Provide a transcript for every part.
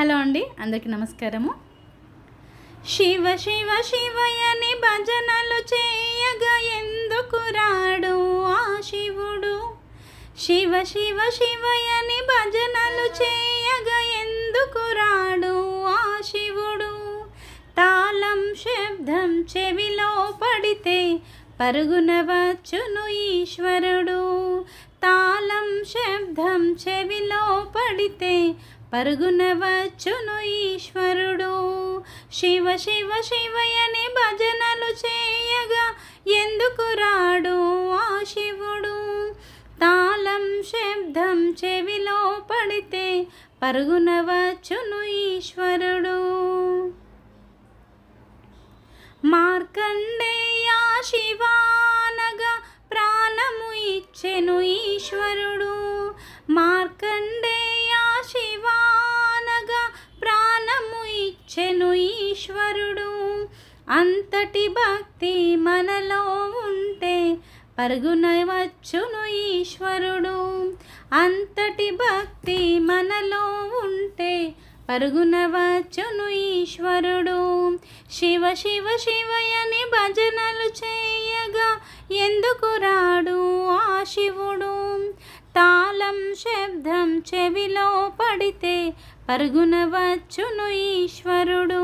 Hello అండి అందరికీ నమస్కారము. శివ శివ శివయని భజనలు చేయగా ఎందుకు రాడు ఆ శివుడు? శివ శివ శివయని భజనలు చేయగా ఎందుకు రాడు ఆ శివుడు? తాళం శబ్దం చెవిలో పడితే పరుగున వచ్చును ఈశ్వరుడు. తాళం శబ్దం చెవిలో పడితే పరుగున వచ్చును ఈశ్వరుడు. శివ శివ శివయని భజనలు చేయగా ఎందుకు రాడు ఆ శివుడు? తాళం శబ్దం చెవిలో పడితే పరుగున వచ్చును ఈశ్వరుడు మార్కండేయ శివానగా ప్రాణము ఇచ్చెను ఈశ్వరుడు. మార్కండే ఇచ్చెను ఈశ్వరుడు. అంతటి భక్తి మనలో ఉంటే పరుగున వచ్చును ఈశ్వరుడు. అంతటి భక్తి మనలో ఉంటే పరుగున వచ్చును ఈశ్వరుడు. శివ శివ శివయని భజనలు చేయగా ఎందుకు రాడు ఆ శివుడు? తాళం శబ్దం చెవిలో పడితే పరుగున వచ్చును ఈశ్వరుడు.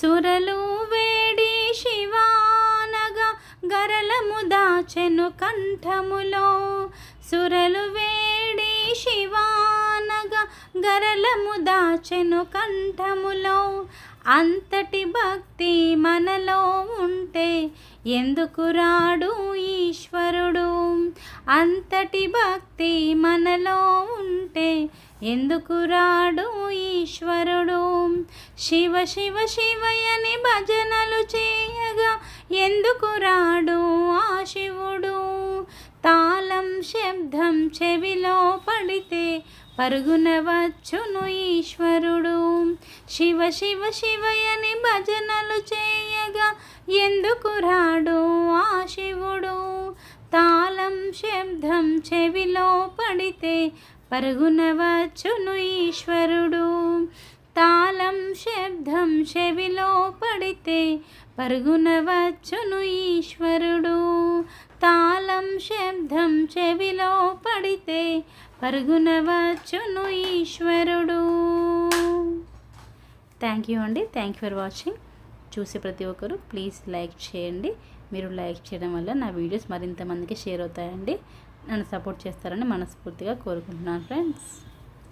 సురలు వేడి శివానగా గరలము దాచెను కంఠములో. సురలు వేడి శివానగా గరలము దాచెను కంఠములో. అంతటి భక్తి మనలో ఉంటే ఎందుకు రాడు ఈశ్వరుడు? అంతటి భక్తి మనలో ఎందుకు రాడు ఈశ్వరుడు? శివ శివ శివయని భజనలు చేయగా ఎందుకు రాడు ఆ శివుడు? తాళం శబ్దం చెవిలో పడితే పరుగున వచ్చును ఈశ్వరుడు. శివ శివ శివయని భజనలు చేయగా ఎందుకు రాడు ఆ శివుడు? తాళం శబ్దం చెవిలో పడితే పరుగున వచ్చును ఈశ్వరుడు. తాళం శబ్దం చెవిలో పడితే పరుగున వచ్చును ఈశ్వరుడు. తాళం శబ్దం చెవిలో పడితే పరుగున వచ్చును ఈశ్వరుడు. థ్యాంక్ యూ అండి. థ్యాంక్ యూ ఫర్ వాచింగ్ చూసే ప్రతి ఒక్కరు ప్లీజ్ లైక్ చేయండి. మీరు లైక్ చేయడం వల్ల నా వీడియోస్ మరింత మందికి షేర్ అవుతాయండి. నన్ను సపోర్ట్ చేస్తారని మనస్ఫూర్తిగా కోరుకుంటున్నాను ఫ్రెండ్స్.